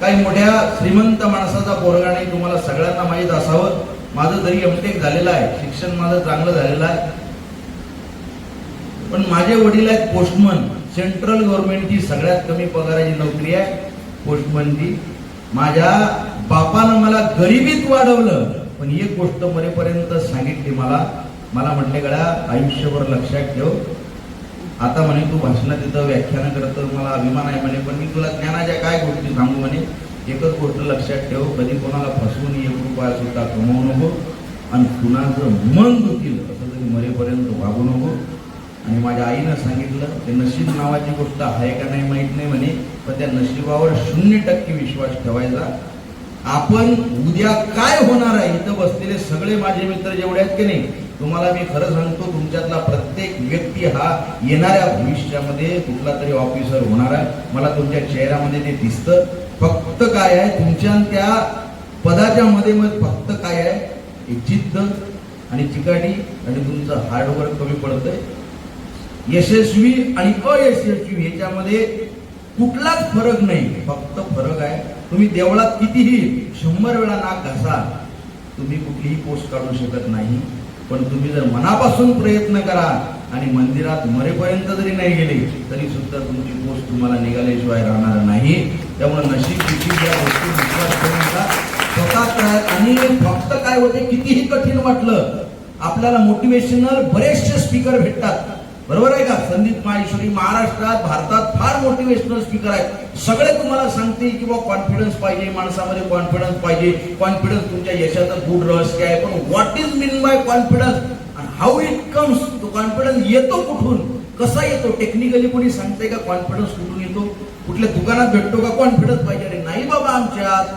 काही मोठ्या श्रीमंत माणसाचा पोरगा नाही तुम्हाला सगळ्यांना माहीत असावं. माझं जरी एमटेक झालेलं आहे शिक्षण माझं चांगलं झालेलं आहे. पण माझे वडील आहेत पोस्टमन. सेंट्रल गव्हर्नमेंटची सगळ्यात कमी पगाराची नोकरी आहे पोस्टमनची माझ्या बापानं मला गरिबीत वाढवलं. पण एक गोष्ट मरेपर्यंत सांगितली मला. मला म्हटले गड्या आयुष्यभर लक्षात ठेव. आता म्हणे तू भाषणात तिथं व्याख्यान करत मला अभिमान आहे म्हणे पण मी तुला ज्ञानाच्या काय गोष्टी सांगू म्हणे एकच गोष्ट लक्षात ठेव कधी कोणाला फसवून एक रुपया सुद्धा कमवू नको आणि कुणाचं मन दुखील असं तरी मरेपर्यंत वागू नको. आणि माझ्या आईनं सांगितलं ते नशीब नावाची गोष्ट आहे का नाही माहीत नाही म्हणे पण त्या नशिबावर शून्य टक्के विश्वास ठेवायचा. आपण उद्या काय होणार आहे? इथं बसलेले सगळे माझे मित्र जेवढे आहेत की नाही तुम्हाला मी खरं सांगतो तुमच्यातला प्रत्येक व्यक्ती हा येणाऱ्या भविष्यामध्ये कुठला तरी ऑफिसर होणार आहे. मला तुमच्या चेहऱ्यामध्ये ते दिसतं. फक्त काय आहे तुमच्या त्या पदाच्या मध्ये मध्ये फक्त काय आहे एक जिद्द आणि चिकाटी आणि तुमचं हार्डवर्क कमी पडतंय. यशस्वी आणि अयशस्वी ह्याच्यामध्ये कुठलाच फरक नाही. फक्त फरक आहे तुम्ही देवळात कितीही शंभर वेळा नाक घासा तुम्ही कुठलीही पोस्ट काढू शकत नाही. पण तुम्ही जर मनापासून प्रयत्न करा आणि मंदिरात मरेपर्यंत जरी नाही गेले तरी सुद्धा तुमची पोस्ट तुम्हाला निघाल्याशिवाय राहणार नाही त्यामुळे नशीब किती या गोष्टी विश्वास ठेवून नका. स्वतः काय आणि फक्त काय होते कितीही कठीण वाटलं आपल्याला मोटिवेशनल बरेचसे स्पीकर भेटतात बरोबर आहे का? संदीप माहेश्वरी महाराष्ट्रात भारतात फार मोटिवेशनल स्पीकर आहेत. सगळे तुम्हाला सांगतील की बाबा कॉन्फिडन्स पाहिजे माणसामध्ये कॉन्फिडन्स पाहिजे. कॉन्फिडन्स तुमच्या यशाचं गुड रहस्य आहे. पण what is mean by confidence how it comes तो कॉन्फिडन्स येतो कुठून? कसा येतो? टेक्निकली कोणी सांगते का कॉन्फिडन्स कुठून येतो? कुठल्या दुकानात भेटतो का? कॉन्फिडन्स पाहिजे. अरे नाही बाबा आमच्यात.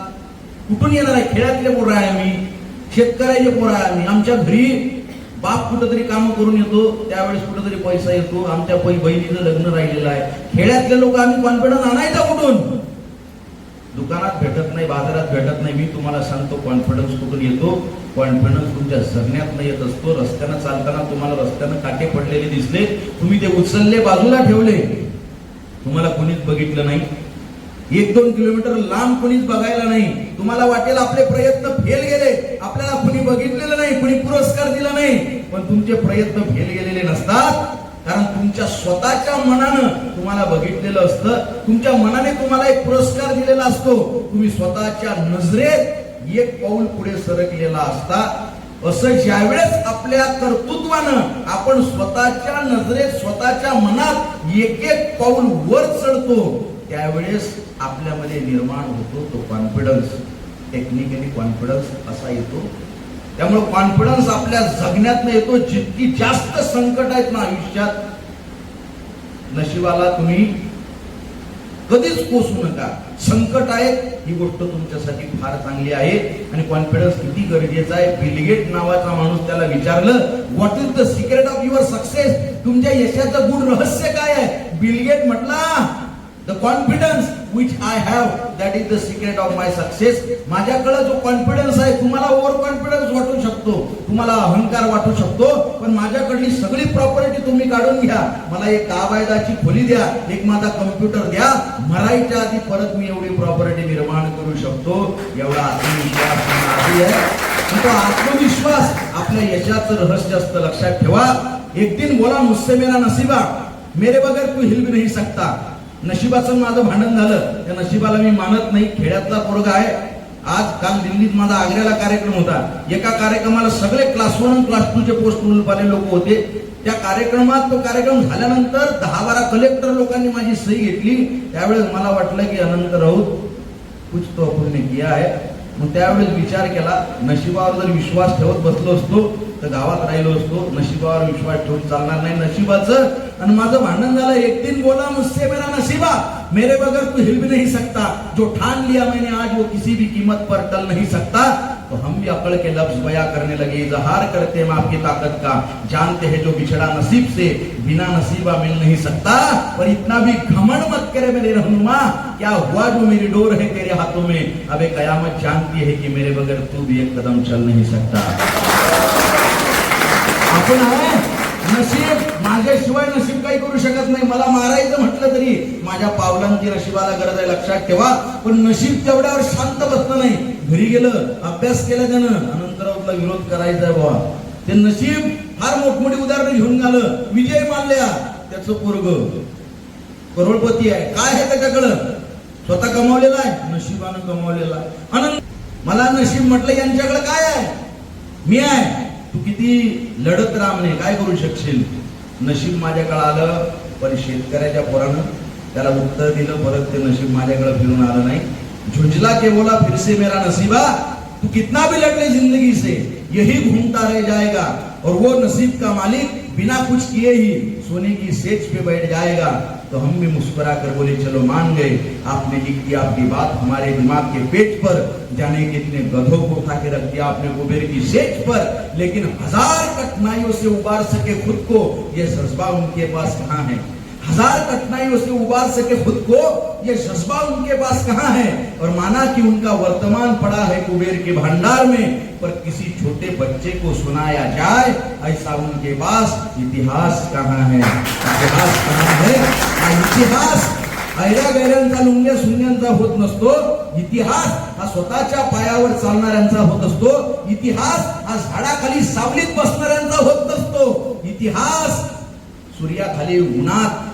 कुठून येणार आहे? खेड्यातले पोरं आहे आम्ही. शेतकऱ्याचे पोरं आहे आम्ही. आमच्या घरी बाप कुठंतरी काम करून येतो त्यावेळेस कुठंतरी पैसा येतो आमच्या पै बहिणीचं लग्न राहिलेलं आहे. खेड्यातले लोक आम्ही कॉन्फिडन्स आणायचा कुठून? दुकानात भेटत नाही बाजारात भेटत नाही. मी तुम्हाला सांगतो कॉन्फिडन्स कुठून येतो? कॉन्फिडन्स तुमच्या जगण्यात येत असतो. रस्त्यानं चालताना तुम्हाला रस्त्यानं काटे पडलेले दिसले. तुम्ही ते उचलले बाजूला ठेवले. तुम्हाला कोणीच बघितलं नाही. एक दोन किलोमीटर लांब कोणीच बघायला नाही. तुम्हाला वाटेल आपले प्रयत्न फेल गेले. आपल्याला कुणी बघितलं नाही कुणी पुरस्कार दिला नाही पण तुमचे प्रयत्न फेल गेलेले नसतात. कारण तुमच्या स्वतःच्या मनानं तुम्हाला बघितलेलं असतं. तुमच्या मनाने तुम्हाला एक पुरस्कार दिलेला असतो. तुम्ही स्वतःच्या नजरेत एक पाऊल पुढे सरकलेला असता. असं ज्यावेळेस आपल्या कर्तृत्वानं आपण स्वतःच्या नजरेत स्वतःच्या मनात एक एक पाऊल वर चढतो त्यावेळेस आपल्यामध्ये निर्माण होतो तो कॉन्फिडन्स टेक्निकली कॉन्फिडन्स असा येतो. त्यामुळे कॉन्फिडन्स आपल्या जगण्यात येतो. जितकी जास्त संकट आहेत ना आयुष्यात नशिबाला तुम्ही कधीच कोसू नका. संकट आहेत ही गोष्ट तुमच्यासाठी फार चांगली आहे. आणि कॉन्फिडन्स किती गरजेचा आहे. बिलगेट नावाचा माणूस त्याला विचारलं what is the secret of your success तुमच्या यशाचं गुण रहस्य काय आहे? बिलगेट म्हटला the confidence which I have that is the secret of my success माझ्याकडे जो कॉन्फिडन्स आहे तुम्हाला ओव्हर कॉन्फिडन्स वाटू शकतो. तुम्हाला अहंकार वाटू शकतो. पण माझ्याकडली सगळी प्रॉपर्टी तुम्ही काढून घ्या. मला एक काबायदाची खोली द्या. एक माझा कम्प्युटर द्या. मरायच्या आधी परत मी एवढी प्रॉपर्टी निर्माण करू शकतो. एवढा आत्मविश्वास आधी आहे. तो आत्मविश्वास आपल्या यशाचं रहस्य असतं. लक्षात ठेवा. एक दिन बोला मुझसे मेरा नसीबा. मेरे बगैर तू हिल भी नहीं सकता. नशिबाचं माझं भांडण झालं. त्या नशिबाला मी मानत नाही. खेड्यातला पोरगा आहे. आज काल दिल्लीत माझा आग्र्याला कार्यक्रम होता. एका कार्यक्रमाला सगळे क्लास वन क्लास टू चे पोस्ट वाले लोक होते. त्या कार्यक्रमात तो कार्यक्रम झाल्यानंतर दहा बारा कलेक्टर लोकांनी माझी सही घेतली. त्यावेळेस मला वाटलं की अनंत राऊत कुछ तो अपूर्ण किया आहे मग त्यावेळेस विचार केला. नशिबावर जर विश्वास ठेवत बसलो असतो तर गावात राहिलो असतो. नशिबावर विश्वास ठेवून चालणार नाही नशिबाचं. आणि माझं भांडण झालं. एक दिन बोला मुस्से मेरा नसीबा मेरे बगैर तू हिल भी नहीं सकता। जो ठान लिया मैंने आज वो किसी भी कीमत पर टल नहीं सकता। तो हम भी अकड़ के लफ्ज बया करने लगे, इजहार करते हम आपकी ताकत का। जानते हैं जो बिछड़ा नसीब से बिना नसीबा मिल नहीं सकता। पर इतना भी घमंड मत करे मेरे रहनुमा। क्या हुआ जो मेरी डोर है तेरे हाथों में? अबे कयामत जानती है कि मेरे बगैर तू भी एक कदम चल नहीं सकता। आपण आहे नशीब माझ्याशिवाय नशीब काही करू शकत नाही. मला मारायचं म्हटलं तरी माझ्या पावलांची नशिबाला गरज आहे लक्षात ठेवा. पण नशीब तेवढ्यावर शांत बसलं नाही. घरी गेलं अभ्यास केला त्यानं अनंतरावला विरोध करायचा बाबा ते नशीब फार मोठमोठी उदाहरणं घेऊन आलं विजय मानल्या त्याचं पोरग. करोडपती आहे. काय आहे त्याच्याकडं? स्वतः कमावलेला आहे. नशिबानं कमावलेला आहे. अनंत मला नशीब म्हटलं यांच्याकडे काय आहे? मी आहे. तू किती लढत रामने काय करू शकशील? नशीब माझ्याकडे आलं पण शेतकऱ्याच्या पोरानं त्याला उत्तर दिलं परत ते नशीब माझ्याकडे फिरून आलं नाही. झुंजला के बोला फिरसे मेरा नसीबा तू कितना भी लड़ ले जिंदगी से यही घूमता रह जाएगा और वो नसीब का मालिक बिना कुछ किए ही सोने की सेज पे बैठ जाएगा। तो हम भी मुस्कुरा कर बोले, चलो मान गए, आपने लिख दिया आपकी बात, हमारे दिमाग के पेट पर जाने के इतने गधों को उठा के रख दिया आपने कुबेर की सेज पर, लेकिन हज़ार कठिनाइयों से उबार सके खुद को यह जज्बा उनके पास कहाँ है? हजार कठिनाइयों से उबार सके खुद को ये जज्बा उनके पास कहाँ है? और माना कि उनका वर्तमान पड़ा है कुबेर के भंडार में पर किसी छोटे बच्चे को सुनाया जाए ऐसा उनके पास इतिहास कहाँ है? इतिहास कहाँ है? इतिहास। ऐरा गैरांचा लुंग्या शून्यांचा होत नसतो इतिहास। हा स्वतःच्या पायावर चालणाऱ्यांचा होत असतो इतिहास। हा झाडाखाली सावलीत बसणाऱ्यांचा होत नसतो इतिहास। सूर्याखाली उन्हात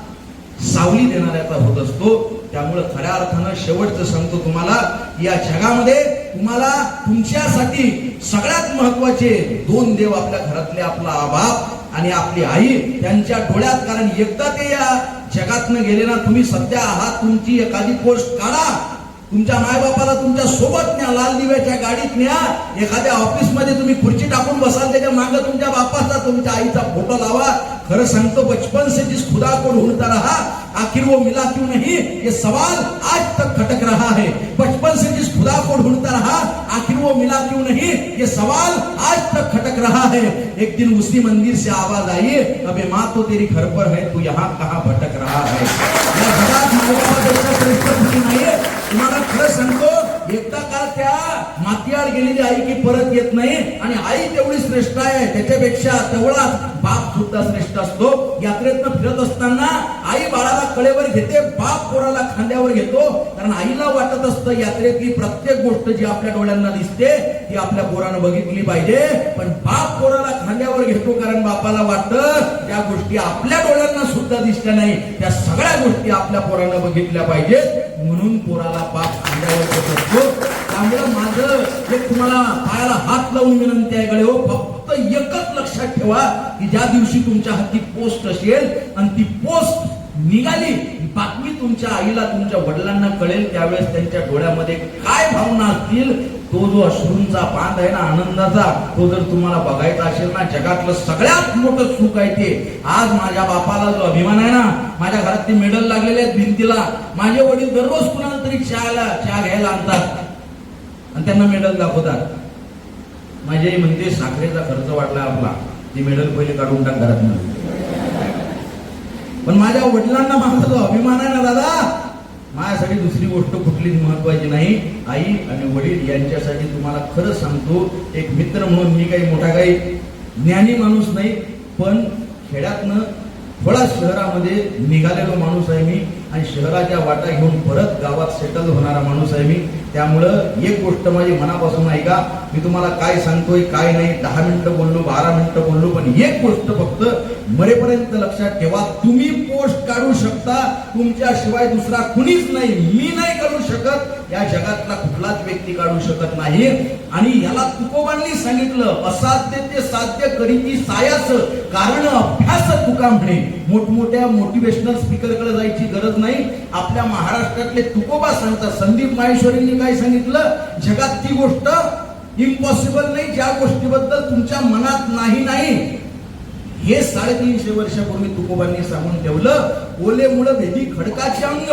सावली देणाऱ्याचा होत असतो. त्यामुळे खऱ्या अर्थानं शेवटचं सांगतो तुम्हाला या जगामध्ये तुम्हाला तुमच्यासाठी सगळ्यात महत्त्वाचे दोन देव आपल्या घरातले आपला बाप आणि आपली आई त्यांच्या डोळ्यात कारण एकदा ते या जगातनं गेले ना तुम्ही सध्या आहात तुमची एखादी पोस्ट काढा. तुमच्या मायबापाला तुमच्यासोबत न्या लाल दिव्याच्या गाडीत न्या. एखाद्या ऑफिसमध्ये तुम्ही खुर्ची टाकून बसाल त्याच्या मागे तुमच्या बापाचा, तुमच्या आईचा फ़ोटो लावा. खरं सांगतो, बचपन से जिस खुदा को ढूंढता रहा, आखिर वो मिला क्यों नहीं? ये सवाल आज तक खटक रहा है. बचपन से जिस खुदा को ढूंढता रहा, आखिर वो मिला क्यों नहीं? ये सवाल आज तक खटक रहा है. एक दिन उसी मंदिर से आवाज़ आई, अबे माँ तो तेरी घर पर है, तू यहाँ कहाँ भटक रहा है? तुम्हाला खरं सांगतो का त्या मातीआड गेलेली आई की परत येत नाही. आणि आई तेवढी श्रेष्ठ आहे. त्याच्यापेक्षा तेवढा बाप सुद्धा श्रेष्ठ असतो. यात्रेतनं फिरत असताना आई बाळाला कळेवर घेते बाप पोराला खांद्यावर घेतो. कारण आईला वाटत असतं यात्रेतली प्रत्येक गोष्ट जी आपल्या डोळ्यांना दिसते ती आपल्या पोरानं बघितली पाहिजे. पण बाप पोराला खांद्यावर घेतो कारण बापाला वाटतं त्या गोष्टी आपल्या डोळ्यांना सुद्धा दिसल्या नाही त्या सगळ्या गोष्टी आपल्या पोरानं बघितल्या पाहिजेत. म्हणून पोराला बाप खांद्यावर घेत असतो. चांगलं माझं. एक तुम्हाला पायाला हात लावून विनंती आहे गळे हो फक्त एकच लक्षात ठेवा की ज्या दिवशी तुमच्या हाती पोस्ट असेल आणि ती पोस्ट निघाली बातमी तुमच्या आईला तुमच्या वडिलांना कळेल त्यावेळेस त्यांच्या डोळ्यामध्ये काय भावना असतील तो जो अश्रूंचा बांध आहे ना आनंदाचा तो जर तुम्हाला बघायचा असेल ना जगातलं सगळ्यात मोठं सुख आहे ते. आज माझ्या बापाला जो अभिमान आहे ना माझ्या घरात ते मेडल लागलेले आहेत भिंतीला. माझे वडील दररोज कुणाला तरी चहाला चहा घ्यायला आणतात. आणि त्यांना मेडल दाखवतात. माझी आई म्हणते साखरेचा खर्च वाटला आपला. ती मेडल पहिले काढून टाक घरात पण माझ्या वडिलांना माझा जो अभिमान आहे ना दादा माझ्यासाठी दुसरी गोष्ट कुठलीच महत्वाची नाही. आई आणि वडील यांच्यासाठी तुम्हाला खरं सांगतो एक मित्र म्हणून मी काही मोठा काही ज्ञानी माणूस नाही पण खेड्यातनं थोडा शहरामध्ये निघालेला माणूस आहे मी आणि शहराच्या वाटा घेऊन परत गावात सेटल होणारा माणूस आहे मी. त्यामुळं एक गोष्ट माझी मनापासून ऐका मी तुम्हाला काय सांगतोय काय नाही दहा मिनिटं बोललो बारा मिनिटं बोललो पण एक गोष्ट फक्त मरेपर्यंत लक्षात ठेवा तुम्ही पोस्ट काढू शकता तुमच्याशिवाय दुसरा कुणीच नाही मी नाही काढू शकत. या जगातला कुठलाच व्यक्ती काढू शकत नाही. आणि याला तुकोबांनी सांगितलं असाध्य ते साध्य करीची सायास कारण अभ्यास तुका म्हणे. मोठमोठ्या मोटिवेशनल स्पीकरकडे जायची गरज नाही. आपल्या महाराष्ट्रातले तुकोबा सांगतात संदीप माहेश्वरींनी काय सांगितलं? जगात ती गोष्ट इम्पॉसिबल नाही ज्या गोष्टीबद्दल तुमच्या मनात नाही नाही. हे साडेतीनशे वर्षापूर्वी तुकोबांनी सांगून ठेवलं ओले मुळ भेदी खडकाचे अंग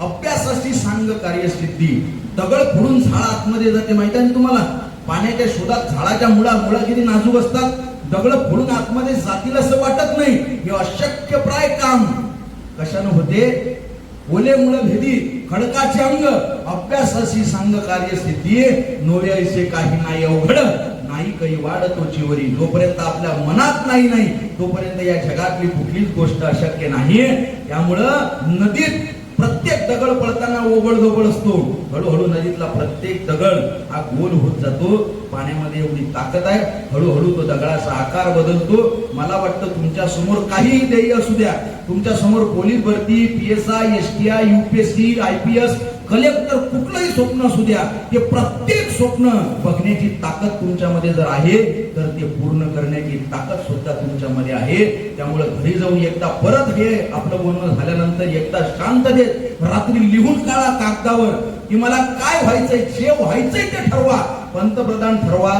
अभ्यासाची सांग कार्यसिद्धी. दगड फोडून झाड आतमध्ये जाते माहिती आहे तुम्हाला? पाण्याच्या शोधात झाडाच्या मुळा मुळा किती नाजूक असतात. दगड फोडून आतमध्ये जातील असं वाटत नाही. हे अशक्य प्राय काम. कशानं होते? ओले मुळ भेदी खडकाचे अंग. अभ्यासाशी सांग कार्यसिद्धी नोव्याचे काही नाही अवघड. नाही काही वाढतो चिवरी. जोपर्यंत आपल्या मनात नाही नाही तोपर्यंत या जगातली कुठलीच गोष्ट अशक्य नाही त्यामुळं नदीत प्रत्येक दगड पळताना ओबळ दोबळ असतो. हळूहळू नदीतला प्रत्येक दगड हा गोल होत जातो. पाण्यामध्ये एवढी ताकद आहे. हळूहळू तो दगडाचा आकार बदलतो. मला वाटतं तुमच्यासमोर काहीही ध्येय असू द्या. तुमच्यासमोर पोलीस भरती P S I S T I UPSC I P S collector कुठलं स्वप्न असू द्या ते प्रत्येक स्वप्न बघण्याची ताकद तुमच्यामध्ये जर आहे तर ते पूर्ण करण्याची ताकद सुद्धा तुमच्यामध्ये आहे. त्यामुळे घरी जाऊन एकदा परत हे आपलं बोलणं झाल्यानंतर एकदा शांततेत रात्री लिहून काढा कागदावर की मला काय व्हायचंय जे व्हायचंय ते ठरवा. पंतप्रधान ठरवा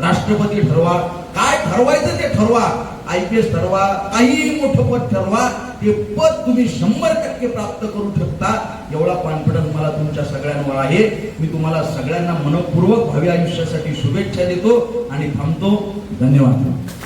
राष्ट्रपती ठरवा काय ठरवायचं ते ठरवा. आय पी एस ठरवा काही मोठं पद ठरवा ते पद तुम्ही शंभर टक्के प्राप्त करू शकता एवढा कॉन्फिडन्स मला तुमच्या सगळ्यांवर आहे. मी तुम्हाला सगळ्यांना मनपूर्वक भावी आयुष्यासाठी शुभेच्छा देतो आणि थांबतो. धन्यवाद.